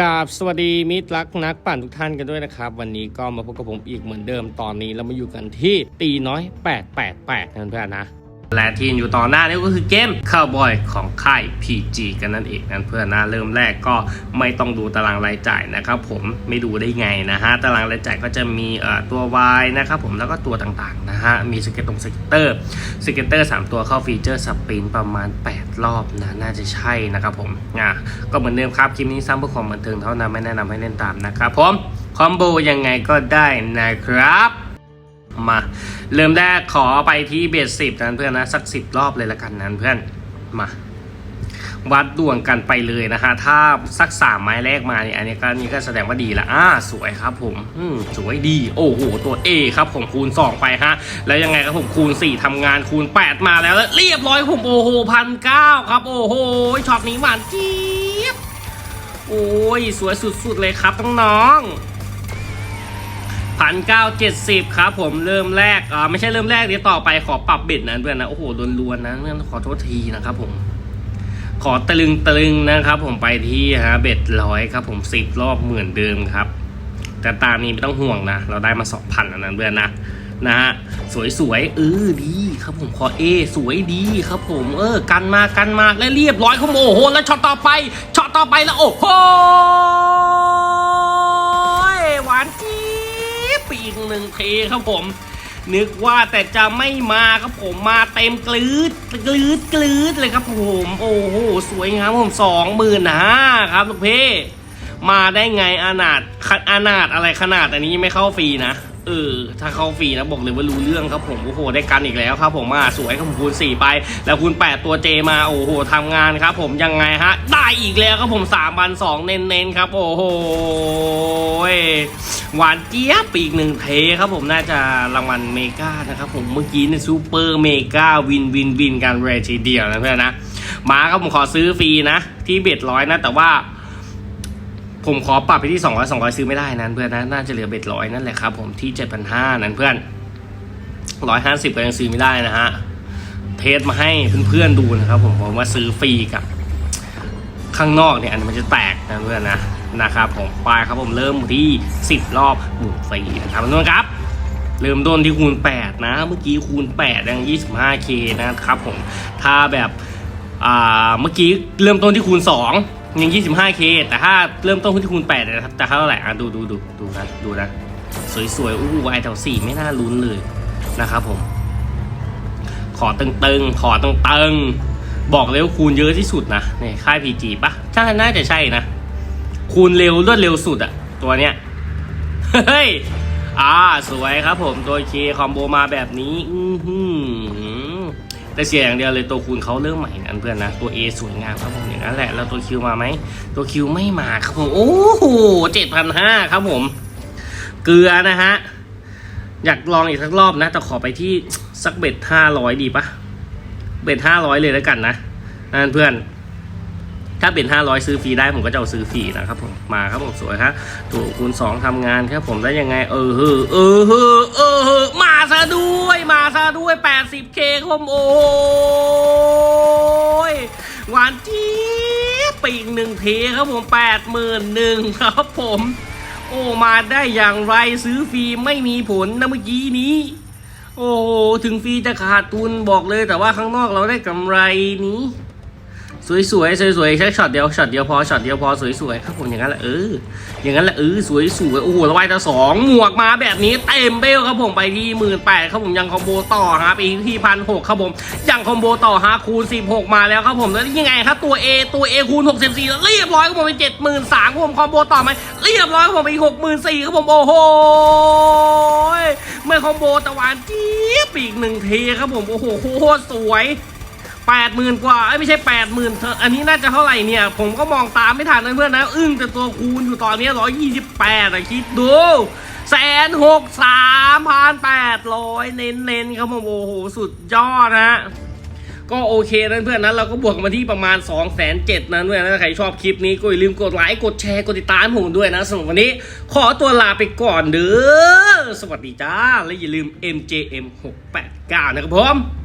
กับสวัสดีมิตรรักนักปั่นทุกท่านกันด้วยนะครับ วันนี้ก็มาพบกับผมอีกเหมือนเดิมตอนนี้เรามาอยู่กันที่ตีน้อย 888นั่นเพื่อนนะ และที่อยู่ต่อหน้านี่ก็คือเกมข้าวบอยของค่าย PG กันนั่นเองนั่นเพื่อนนะเริ่มแรกก็ไม่ต้องดูตารางรายจ่ายนะครับผมไม่ดูได้ไงนะฮะตารางรายจ่ายก็จะมีเอ่อตัว Y นะครับผมแล้วก็ตัวต่างๆนะฮะมีสเก็ตตรงสเก็ตเตอร์สเก็ตเตอร์ 3 ตัวเข้าฟีเจอร์สปรินประมาณ 8 รอบนะน่าจะใช่นะครับผมอะก็เหมือนเดิมครับคลิปนี้สร้างเพื่อความบันเทิงเท่านั้นไม่แนะนำให้เล่นตามนะครับผมคอมโบยังไงก็ได้นะครับ มา เริ่มแรกขอไปที่เบสสิบนั้นเพื่อนนะ สักสิบรอบเลยละกันนั้นเพื่อนมา วัดดวงกันไปเลยนะฮะ ถ้าสักสามไม้แรกมาเนี่ยอันนี้ก็นี่ก็แสดงว่าดีละอ่าสวยครับผมอืมสวยดี โอ้โห ตัว A ครับผมคูณ 2 ไปฮะ แล้วยังไงครับผมคูณ 4ทำงานคูณ 8 มาแล้วแล้วเรียบร้อยผมโอ้โหพันเก้าครับ โอ้โหช็อตนี้หวานเจี๊บโอ้ยสวยสุดๆเลยครับน้องๆ พันเก้าเจ็ดสิบครับผมเริ่มแรกอ่าไม่ใช่เริ่มแรกเดี๋ยวต่อไปขอปรับเบ็ดนะเพื่อนนะ โอ้โหลวนๆนะเพื่อนขอโทษทีนะครับผม ขอตะลึงตะลึงนะครับผมไปที่ฮะเบ็ดร้อยครับผมสิบรอบเหมือนเดิมครับ แต่ตามนี้ไม่ต้องห่วงนะ เราได้มาสองพันแล้วนะเพื่อนนะนะฮะสวยๆเออดีครับผมขอเอสวยดีครับผมเออกันมากันมาแล้วเรียบร้อยครับโอ้โหแล้วช็อตต่อไปช็อตต่อไปแล้วโอ้โห บปีกหนึ่งเทครับผม นึกว่าแต่จะไม่มาครับผมมาเต็มกลืดกลืดกลืดเลยครับผมโอ้โหสวยงามผมสองหมื่นห้าครับลูกเพ่มาได้ไงอนาถขอนาถอะไรขนาดอันนี้ไม่เข้าฟรีนะเออถ้าเข้าฟรีนะบอกเลยว่ารู้เรื่องครับผมโอ้โหได้กันอีกแล้วครับผมมาสวยครับผมคูณ4ไป แล้วคูณ8ตัวเจมาโอ้โหทำงานครับผมยังไงฮะ ได้อีกแล้วครับผม3พันสองเน้นๆครับ โอ้โห หวานเจี๊ยบอีกหนึ่งเทครับผมน่าจะรางวัลเมกานะครับผมเมื่อกี้ในซูเปอร์เมกาวินวินวินกันเลยทีเดียวนะเพื่อนนะมาครับผมขอซื้อฟรีนะ ที่เบ็ดร้อยนะ แต่ว่า ผมขอปรับไปที่200 200ซื้อไม่ได้นั้นเพื่อนนะน่าจะเหลือเบ็ดร้อยนั่นแหละครับผมที่7,500นั้นเพื่อน150ก็ยังซื้อไม่ได้นะฮะเทสมาให้เพื่อนๆดูนะครับผมผมว่าซื้อฟรีกับข้างนอกเนี่ยอันนี้มันจะแตกนะเพื่อนนะ นะครับผมไปครับผมเริ่มที่ 10 รอบหมุนฟรีนะครับทุกคนครับ เริ่มต้นที่คูณ 8 นะ เมื่อกี้คูณ8ยัง 25k นะครับผมถ้าแบบอ่าเมื่อกี้เริ่มต้นที่คูณ 2 ยัง 25k แต่ถ้าเริ่มต้นที่คูณ8เนี่ยจะเท่าไหร่อะดูดูดูดูนะดูนะสวยๆอู้วายแถว4ไม่น่าลุ้นเลยนะครับผม ขอตึงๆ ขอตึงๆ บอกเลยว่าคูณเยอะที่สุดนะนี่ค่าย PG ปะใช่น่าจะใช่นะ คูณเร็วรวดเร็วสุดอะตัวเนี้ย เฮ้ย อ่า สวยครับผมตัวเคคอมโบมาแบบนี้ อือหือแต่เสียอย่างเดียวเลยตัวคูณเขาเริ่มใหม่นั้นเพื่อนนะตัว A สวยงามครับผมอย่างนั้นแหละแล้วตัวคิวมาไหมตัวคิวไม่มาครับผม โอ้โหเจ็ดพันห้าครับผม เกลือนะฮะ อยากลองอีกสักรอบนะ แต่ขอไปที่สักเบ็ดห้าร้อยดีปะเบ็ดห้าร้อยเลยแล้วกันนะนั่นเพื่อน ถ้าเป็น 500 ซื้อฟรีได้ผมก็จะเอาซื้อฟรีนะครับผมมาครับผมสวยครับถูกคูณ 2ทำงานครับผมได้ยังไง เออเฮอเออเฮอเออเฮอมาซะด้วยมาซะด้วย 80k ครับผมโอ้ยหวานจี๊บไปอีกหนึ่งเทครับผม81,000ครับผม โอ้มาได้อย่างไรซื้อฟรีไม่มีผลนะเมื่อกี้นี้โอ้ถึงฟรีจะขาดทุนบอกเลยแต่ว่าข้างนอกเราได้กำไรนี้ สวยสวยสวยสวยๆแค่ช็อตเดียวช็อตเดียวพอช็อตเดียวพอสวยสวยๆครับผมอย่างนั้นแหละเอออย่างนั้นแหละเออสวยสวยๆโอ้โหระวายตาสองหมวกมาแบบนี้เต็มเบลครับผมไปที่หมื่นแปดครับผมยังคอมโบต่อครับอีกที่พันหกครับผมยังคอมโบต่อฮะคูณสิบหกมาแล้วครับผมแล้วยังไงครับตัว A ตัว A คูณหกสิบสี่เรียบร้อยครับผมไปเจ็ดหมื่นสามครับผมคอมโบต่อไหมเรียบร้อยครับผมไปหกหมื่นสี่ครับผมโอ้โหไม่คอมโบตะวันเจี๊ยบอีกหนึ่งเทครับผมโอ้โหโคตรสวย แปดหมื่นกว่าเอ้ไม่ใช่แปดหมื่นอันนี้น่าจะเท่าไหร่เนี่ย ผมก็มองตามไม่ทันนเพื่อนนะ อึ้งแต่ตัวคูณอยู่ตอนนี้ร้อยยี่สิบแปดอะคิดดูแสนหกสามพันแปดร้อยเน้นๆครับผมโอ้โหสุดยอดนะก็โอเคนะเพื่อนนะเราก็บวกมาที่ประมาณ2องแสนเจ็ดนะเพื่อนนะใครชอบคลิปนี้ก็อย่าลืมกดไลค์กดแชร์กดติดตามผมด้วยนะสำหรับวันนี้ ขอตัวลาไปก่อนเด้อสวัสดีจ้า และอย่าลืม MJM 689 นะครับผม